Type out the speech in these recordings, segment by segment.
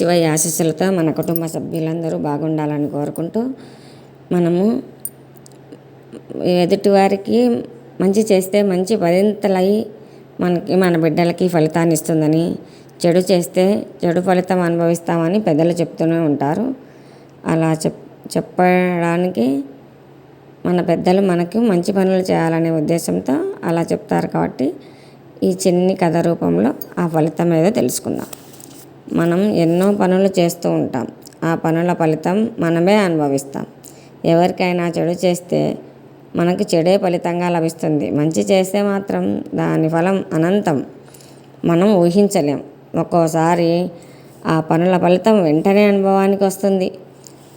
శివయ్య ఆశీస్సులతో మన కుటుంబ సభ్యులందరూ బాగుండాలని కోరుకుంటూ మనము ఎదుటివారికి మంచి చేస్తే మంచి పదింతలై మనకి మన బిడ్డలకి ఫలితాన్ని ఇస్తుందని చెడు చేస్తే చెడు ఫలితం అనుభవిస్తామని పెద్దలు చెప్తూనే ఉంటారు. అలా చెప్ చెప్పడానికి మన పెద్దలు మనకు మంచి పనులు చేయాలనే ఉద్దేశంతో అలా చెప్తారు కాబట్టి ఈ చిన్ని కథ రూపంలో ఆ ఫలితం ఏదో తెలుసుకుందాం. మనం ఎన్నో పనులు చేస్తూ ఉంటాం. ఆ పనుల ఫలితం మనమే అనుభవిస్తాం. ఎవరికైనా చెడు చేస్తే మనకు చెడే ఫలితంగా లభిస్తుంది. మంచి చేస్తే మాత్రం దాని ఫలం అనంతం. మనం ఊహించలేం. ఒక్కోసారి ఆ పనుల ఫలితం వెంటనే అనుభవానికి వస్తుంది.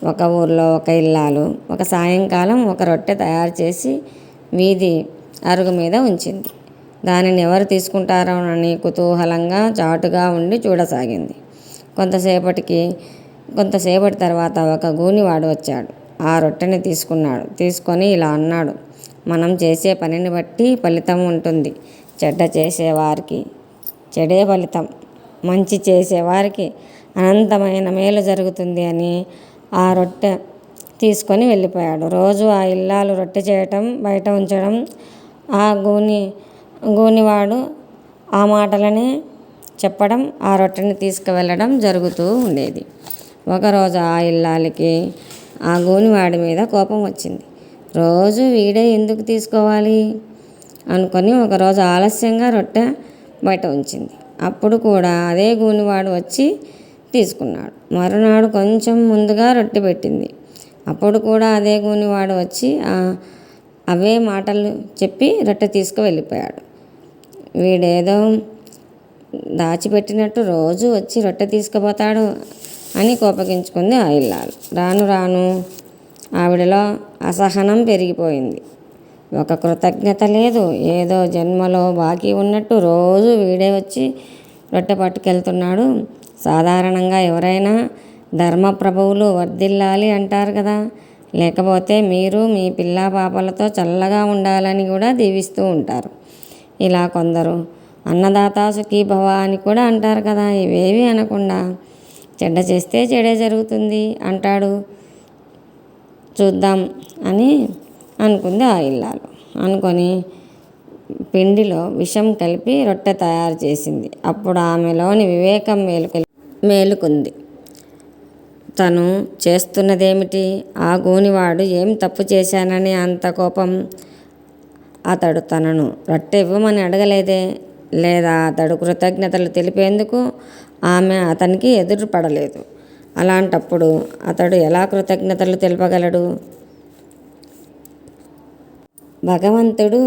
ఒక ఊర్లో ఒక ఇల్లాలు ఒక సాయంకాలం ఒక రొట్టె తయారు చేసి వీధి అరుగు మీద ఉంచింది. దానిని ఎవరు తీసుకుంటారోనని కుతూహలంగా చాటుగా ఉండి చూడసాగింది. కొంతసేపటికి కొంతసేపటి తర్వాత ఒక గూనివాడు వచ్చాడు. ఆ రొట్టెని తీసుకున్నాడు. తీసుకొని ఇలా అన్నాడు మనం చేసే పనిని బట్టి ఫలితం ఉంటుంది. చెడ్డ చేసేవారికి చెడే ఫలితం. మంచి చేసేవారికి అనంతమైన మేలు జరుగుతుంది అని ఆ రొట్టె తీసుకొని వెళ్ళిపోయాడు. రోజు ఆ ఇల్లాలు రొట్టె చేయటం బయట ఉంచడం ఆ గూని గూనివాడు ఆ మాటలనే చెప్పడం ఆ రొట్టెని తీసుకువెళ్ళడం జరుగుతూ ఉండేది. ఒకరోజు ఆ ఇల్లాలకి ఆ గూనివాడి మీద కోపం వచ్చింది. రోజు వీడే ఎందుకు తీసుకోవాలి? అనుకొని ఒకరోజు ఆలస్యంగా రొట్టె బయట ఉంచింది. అప్పుడు కూడా అదే గూనివాడు వచ్చి తీసుకున్నాడు. మరునాడు కొంచెం ముందుగా రొట్టె పెట్టింది. అప్పుడు కూడా అదే గూనివాడు వచ్చి అవే మాటలు చెప్పి రొట్టె తీసుకు వెళ్ళిపోయాడు వీడేదో దాచిపెట్టినట్టు రోజు వచ్చి రొట్టె తీసుకుపోతాడు అని కోపగించుకుంది ఆ ఇల్లాలు రాను రాను ఆవిడలో అసహనం పెరిగిపోయింది. ఒక కృతజ్ఞత లేదు. ఏదో జన్మలో బాకీ ఉన్నట్టు రోజు వీడే వచ్చి రొట్టె పట్టుకెళ్తున్నాడు. సాధారణంగా ఎవరైనా ధర్మప్రభువులు వర్ధిల్లాలి అంటారు కదా. లేకపోతే మీరు మీ పిల్ల పాపలతో చల్లగా ఉండాలని కూడా దీవిస్తూ ఉంటారు. ఇలా కొందరు అన్నదాత సుఖీ భవ అని కూడా అంటారు కదా ఇవేవి అనకుండా చెడ్డ చేస్తే చెడే జరుగుతుంది అంటాడు. చూద్దాం అని అనుకుంది ఆ ఇల్లాలు అనుకొని పిండిలో విషం కలిపి రొట్టె తయారు చేసింది. అప్పుడు ఆమెలోని వివేకం మేలుకు మేలుకుంది. తను చేస్తున్నదేమిటి? ఆ గూనివాడు ఏం తప్పు చేశానని అంత కోపం అతడు తనను రట్టె ఇవ్వమని అడగలేదే. లేదా అతడు కృతజ్ఞతలు తెలిపేందుకు ఆమె అతనికి ఎదురు పడలేదు. అలాంటప్పుడు అతడు ఎలా కృతజ్ఞతలు తెలుపగలడు? భగవంతుడు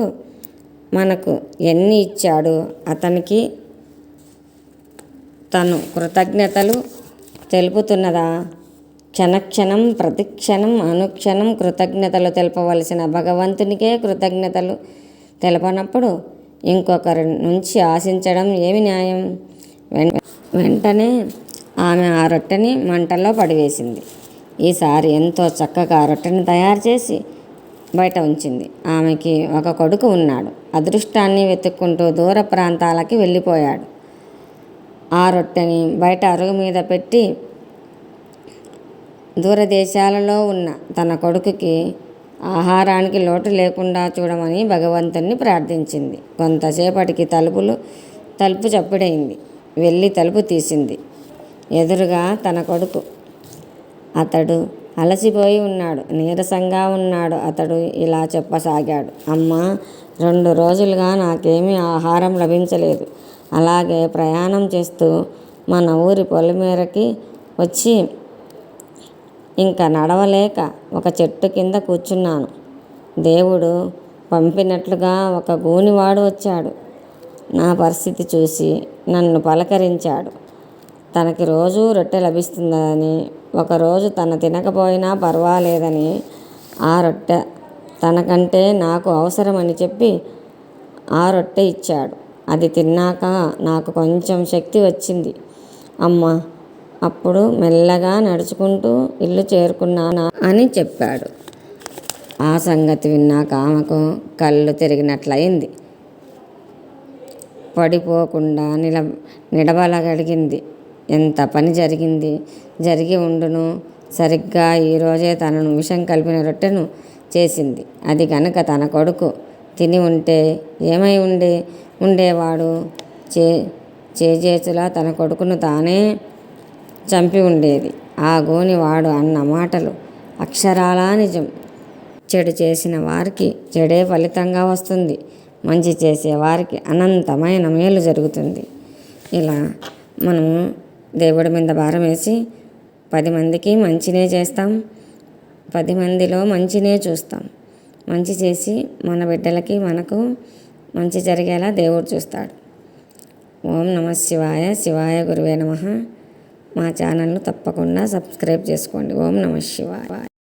మనకు ఎన్ని ఇచ్చాడు అతనికి తను కృతజ్ఞతలు తెలుపుతున్నదా? క్షణక్షణం ప్రతిక్షణం అనుక్షణం కృతజ్ఞతలు తెలపవలసిన భగవంతునికే కృతజ్ఞతలు తెలపనప్పుడు ఇంకొకరి నుంచి ఆశించడం ఏమి న్యాయం? వెంటనే ఆమె ఆ రొట్టెని మంటల్లో పడివేసింది. ఈసారి ఎంతో చక్కగా రొట్టెని తయారు చేసి బయట ఉంచింది. ఆమెకి ఒక కొడుకు ఉన్నాడు. అదృష్టాన్ని వెతుక్కుంటూ దూర ప్రాంతాలకి వెళ్ళిపోయాడు. ఆ రొట్టెని బయట అరుగు మీద పెట్టి దూరదేశాలలో ఉన్న తన కొడుకుకి ఆహారానికి లోటు లేకుండా చూడమని భగవంతుణ్ణి ప్రార్థించింది. కొంతసేపటికి తలుపులు తలుపు చప్పుడైంది. వెళ్ళి తలుపు తీసింది. ఎదురుగా తన కొడుకు. అతడు అలసిపోయి ఉన్నాడు. నీరసంగా ఉన్నాడు. అతడు ఇలా చెప్పసాగాడు. అమ్మ రెండు రోజులుగా నాకేమీ ఆహారం లభించలేదు. అలాగే ప్రయాణం చేస్తూ మన ఊరి పొలిమేరకి వచ్చి ఇంకా నడవలేక ఒక చెట్టు కింద కూర్చున్నాను. దేవుడు పంపినట్లుగా ఒక గూనివాడు వచ్చాడు. నా పరిస్థితి చూసి నన్ను పలకరించాడు. తనకి రోజు రొట్టె లభిస్తుందని ఒకరోజు తన తినకపోయినా పర్వాలేదని ఆ రొట్టె తనకంటే నాకు అవసరమని చెప్పి ఆ రొట్టె ఇచ్చాడు. అది తిన్నాక నాకు కొంచెం శక్తి వచ్చింది. అమ్మ అప్పుడు మెల్లగా నడుచుకుంటూ ఇల్లు చేరుకున్నానా అని చెప్పాడు. ఆ సంగతి విన్నాక ఆమెకు కళ్ళు తిరిగినట్లయింది. పడిపోకుండా నిల నిడబలగలిగింది ఎంత పని జరిగింది? జరిగి ఉండును. సరిగ్గా ఈరోజే తనను విషం కలిపిన రొట్టెను చేసింది. అది కనుక తన కొడుకు తిని ఉంటే ఏమై ఉండే ఉండేవాడు? చే చేజేతులా తన కొడుకును తానే చంపి ఉండేది. ఆ గోనివాడు అన్న మాటలు అక్షరాలా నిజం. చెడు చేసిన వారికి చెడే ఫలితంగా వస్తుంది. మంచి చేసే వారికి అనంతమైన మేలు జరుగుతుంది. ఇలా మనము దేవుడి మీద భారం వేసి పది మందికి మంచినే చేస్తాం. పది మందిలో మంచినే చూస్తాం. మంచి చేసి మన బిడ్డలకి మనకు మంచి జరిగేలా దేవుడు చూస్తాడు. ఓం నమ శివాయ శివాయ గురువే నమ. మా ఛానల్ను తప్పకుండా సబ్స్క్రైబ్ చేసుకోండి. ఓం నమ శివాయ.